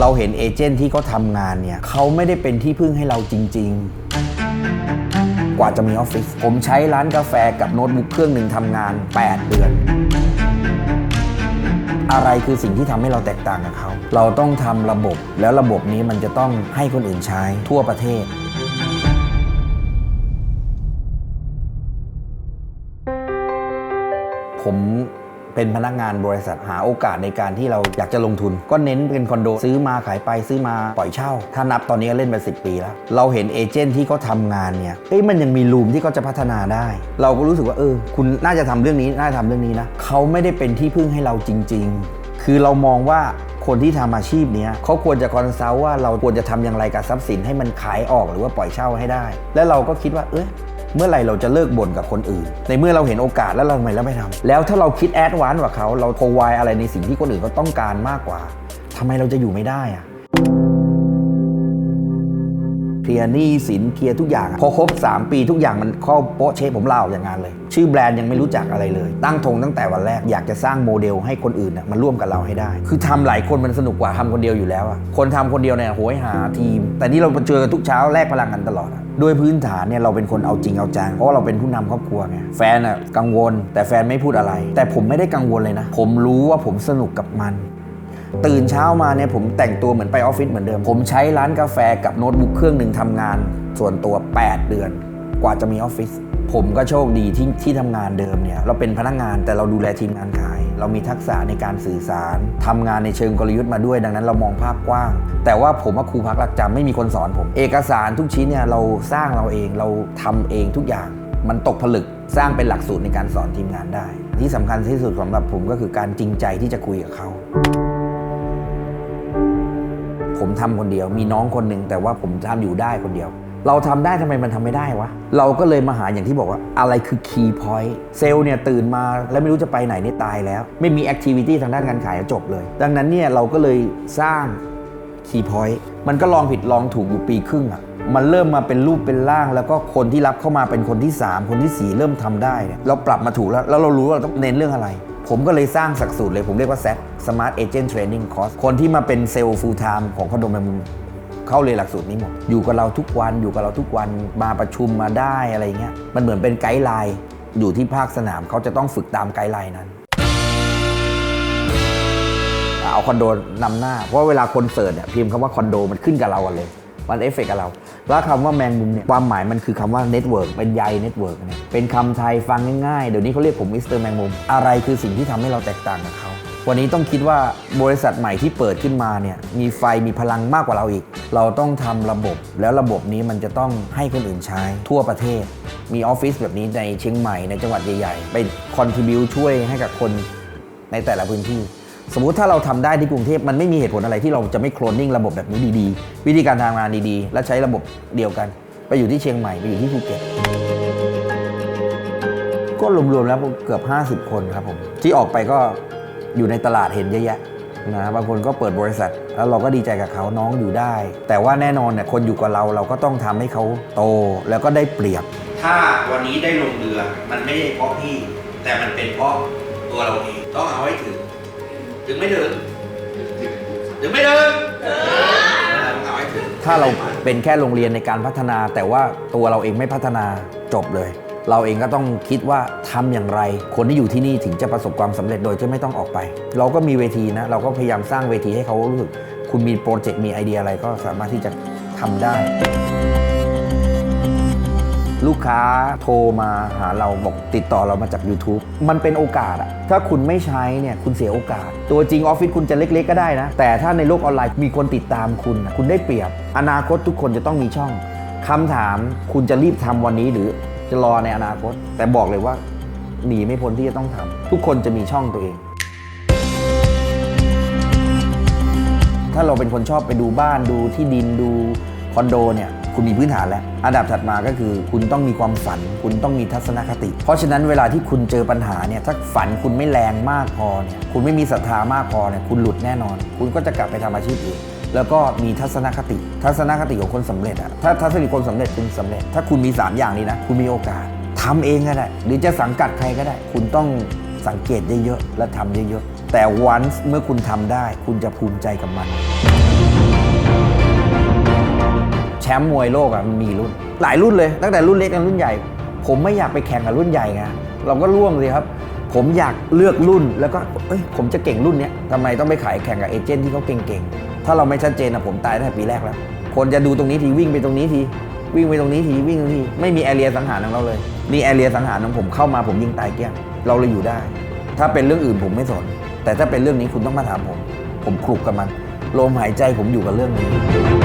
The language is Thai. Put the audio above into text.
เราเห็นเอเจนต์ที่เขาทำงานเนี่ยเขาไม่ได้เป็นที่พึ่งให้เราจริง ๆ กว่าจะมีออฟฟิศผมใช้ร้านกาแฟกับโน้ตบุ๊กเครื่องหนึ่งทำงาน 8 เดือน อะไรคือสิ่งที่ทำให้เราแตกต่างกับเขา เราต้องทำระบบแล้วระบบนี้มันจะต้องให้คนอื่นใช้ทั่วประเทศผม เป็นพนักงานบริษัทหาโอกาสในการที่เราอยากจะลงทุน ก็เน้นเป็นคอนโดซื้อมาขายไปซื้อมาปล่อยเช่า ถ้านับตอนนี้ก็เล่นไป10 ปีแล้ว เราเห็นเอเจนต์ที่เขาทำงานเนี่ยเอ้ยมันยังมีรูมที่เขาจะพัฒนาได้ เราก็รู้สึกว่าเออ คุณน่าจะทำเรื่องนี้น่าจะทำเรื่องนี้นะเขาไม่ได้เป็นที่พึ่งให้เราจริง ๆ คือเรามองว่าคนที่ทำอาชีพเนี้ยเขาควรจะคอนซัลท์ว่าเราควรจะทำอย่างไรกับทรัพย์สินให้มันขายออกหรือว่าปล่อยเช่าให้ได้ และเราก็คิดว่าเออ เมื่อไหร่เราจะเลิกบ่นกับคนอื่น ในเมื่อเราเห็นโอกาสแล้วเราทำไมเราไม่ทำแล้วถ้าเราคิดแอดวานกว่าเขา เราโ r o วอะไรในสิ่งที่คนอื่นเขาต้องการมากกว่าทำไมเราจะอยู่ไม่ได้อะ ลียร์หนี้สินเคลียร์ทุกอย่าง พอครบ 3 ปีทุกอย่างมันเข้าโป๊ะเชฟผมเล่าอย่างงานเลย ชื่อแบรนด์ยังไม่รู้จักอะไรเลย ตั้งธงตั้งแต่วันแรกอยากจะสร้างโมเดลให้คนอื่นน่ะมาร่วมกับเราให้ได้ คือทำหลายคนมันสนุกกว่าทำคนเดียวอยู่แล้วอะคนทำคนเดียวเนี่ยโหยหาทีม แต่นี่เราเจอกันทุกเช้าแลกพลังกันตลอดด้วยพื้นฐานเนี่ยเราเป็นคนเอาจริงเอาจังเพราะเราเป็นผู้นำครอบครัวไงแฟนอะกังวล แต่แฟนไม่พูดอะไร แต่ผมไม่ได้กังวลเลยนะ ผมรู้ว่าผมสนุกกับมัน ตื่นเช้ามาเนี่ยผมแต่งตัวเหมือนไปออฟฟิศเหมือนเดิม ผมใช้ร้านกาแฟกับโน้ตบุ๊กเครื่องหนึ่งทำงาน ส่วนตัว 8 เดือน กว่าจะมีออฟฟิศผมก็โชคดีที่ที่ทำงานเดิมเนี่ยเราเป็นพนักงานแต่เราดูแลทีมงานขาย เรามีทักษะในการสื่อสารทำงานในเชิงกลยุทธ์มาด้วยดังนั้นเรามองภาพกว้าง แต่ว่าผมว่าครูพักรักจำไม่มีคนสอนผม เอกสารทุกชิ้นเนี่ยเราสร้างเราเองเราทำเองทุกอย่าง มันตกผลึกสร้างเป็นหลักสูตรในการสอนทีมงานได้ ที่สำคัญที่สุดสำหรับผมก็คือการจริงใจที่จะคุยกับเขา ผมทำคนเดียว มีน้องคนหนึ่งแต่ว่าผมทำอยู่ได้คนเดียว เราทำได้ทำไมมันทำไม่ได้วะ เราก็เลยมาหาอย่างที่บอกว่าอะไรคือ key point เซลล์เนี่ยตื่นมาแล้วไม่รู้จะไปไหนนี่ตายแล้ว ไม่มี activity ทางด้านการขายจบเลย ดังนั้นเนี่ยเราก็เลยสร้าง key point มันก็ลองผิดลองถูกอยู่ปีครึ่งอะ่ะมันเริ่มมาเป็นรูปเป็นร่าง แล้วก็คนที่รับเข้ามาเป็นคนที่ 3 คนที่ 4 เริ่มทำได้เนี่ยเราปรับมาถูกแล้ว แล้วเรารู้ว่าเราต้องเน้นเรื่องอะไร ผมก็เลยสร้างสักสูตรเลยผมเรียกว่า SAT Smart Agent Training Course คนที่มาเป็นเซลล์ full time ของคอนโดแมนมุมเข้าเรียนหลักสูตรนี้หมด อยู่กับเราทุกวันอยู่กับเราทุกวันมาประชุมมาได้อะไรเงี้ยมันเหมือนเป็นไกด์ไลน์อยู่ที่ภาคสนามเขาจะต้องฝึกตามไกด์ไลน์นั้นเอาคอนโดนำหน้า เพราะเวลาคนเสิร์ชเนี่ยพิมพ์คำว่าคอนโดมันขึ้นกับเรากันเลย มันเอฟเฟกกับเรา แล้วคำว่าแมงมุมเนี่ยความหมายมันคือคำว่าเน็ตเวิร์กเป็นใยเน็ตเวิร์กเนี่ยเป็นคำไทยฟังง่ายๆ เดี๋ยวนี้เขาเรียกผมมิสเตอร์แมงมุมอะไรคือสิ่งที่ทำให้เราแตกต่างกับเขาวันนี้ต้องคิดว่าบริษัทใหม่ที่เปิดขึ้นมาเนี่ยมีไฟมีพลังมากกว่าเราอีก เราต้องทำระบบ แล้วระบบนี้มันจะต้องให้คนอื่นใช้ ทั่วประเทศ มีออฟฟิศแบบนี้ในเชียงใหม่ในจังหวัดใหญ่ ๆ ไปคอนทิบิวช่วยให้กับคนในแต่ละพื้นที่ สมมุติถ้าเราทำได้ที่กรุงเทพมันไม่มีเหตุผลอะไรที่เราจะไม่โคลนนิ่งระบบแบบนี้ดีๆ วิธีการทำงานดีๆ และใช้ระบบเดียวกัน ไปอยู่ที่เชียงใหม่ไปอยู่ที่ภูเก็ตก็รวมๆแล้วเกือบ 50 คนครับผม ที่ออกไปก็อยู่ในตลาดเห็นเยอะแยะนะบางคนก็เปิดบริษัท แล้วเราก็ดีใจกับเขาน้องอยู่ได้ แต่ว่าแน่นอนเนี่ยคนอยู่กับเราเราก็ต้องทำให้เขาโตแล้วก็ได้เปรียบ ถ้าวันนี้ได้ลงเรือมันไม่ได้เพราะพี่ แต่มันเป็นเพราะตัวเราเองต้องเอาให้ถึง ถึงไม่ถึง ถึงไม่ถึงเอาให้ถึงถ้าเราเป็นแค่โรงเรียนในการพัฒนา แต่ว่าตัวเราเองไม่พัฒนาจบเลย เราเองก็ต้องคิดว่าทำอย่างไร คนที่อยู่ที่นี่ถึงจะประสบความสำเร็จโดยที่ไม่ต้องออกไป เราก็มีเวทีนะ เราก็พยายามสร้างเวทีให้เขารู้สึก คุณมีโปรเจกต์มีไอเดียอะไรก็สามารถที่จะทำได้ ลูกค้าโทรมาหาเราบอกติดต่อเรามาจาก YouTube มันเป็นโอกาสอะถ้าคุณไม่ใช้เนี่ยคุณเสียโอกาส ตัวจริงออฟฟิศคุณจะเล็ก ๆ ก็ได้นะ แต่ถ้าในโลกออนไลน์มีคนติดตามคุณ คุณได้เปรียบ อนาคตทุกคนจะต้องมีช่องคำถามคุณจะรีบทำวันนี้หรือจะรอในอนาคต แต่บอกเลยว่าหนีไม่พ้นที่จะต้องทำทุกคนจะมีช่องตัวเอง ถ้าเราเป็นคนชอบไปดูบ้านดูที่ดินดูคอนโดเนี่ย คุณมีพื้นฐานแล้ว อันดับถัดมาก็คือ คุณต้องมีความฝัน คุณต้องมีทัศนคติ เพราะฉะนั้นเวลาที่คุณเจอปัญหาเนี่ยถ้าฝันคุณไม่แรงมากพอเนี่ยคุณไม่มีศรัทธามากพอเนี่ยคุณหลุดแน่นอน คุณก็จะกลับไปทำอาชีพอื่นแล้วก็มีทัศนคติ ทัศนคติของคนสำเร็จอะถ้าทัศนคติคนสำเร็จคุณสำเร็จ ถ้าคุณมี 3 อย่างนี้นะ คุณมีโอกาสทำเองก็ได้ หรือจะสังกัดใครก็ได้ คุณต้องสังเกตเยอะๆและทำเยอะๆ แต่วันเมื่อคุณทำได้ คุณจะภูมิใจกับมัน มป์มวยโลกอะมันมีรุ่น หลายรุ่นเลยตั้งแต่รุ่นเล็กจนรุ่นใหญ่ ผมไม่อยากไปแข่งกับรุ่นใหญ่ไงเราก็ร่วงเลยครับ ผมอยากเลือกรุ่นแล้วก็เอ้ยผมจะเก่งรุ่นเนี้ยทำไมต้องไปขายแข่งกับเอเจนต์ที่เขาเก่งๆถ้าเราไม่ชัดเจนนะผมตายตั้งแต่ปีแรกแล้ว คนจะดูตรงนี้ทีวิ่งไปตรงนี้ทีวิ่งไปตรงนี้ทีวิ่งตรงนี้ทีไม่มีแอเรียสังหารของเราเลยนี่แอเรียสังหารของผมเข้ามาผมยิงตายเกลี้ยงเราเลยอยู่ได้ ถ้าเป็นเรื่องอื่นผมไม่สน แต่ถ้าเป็นเรื่องนี้คุณต้องมาถามผม ผมคลุกกับมันลมหายใจผมอยู่กับเรื่องนี้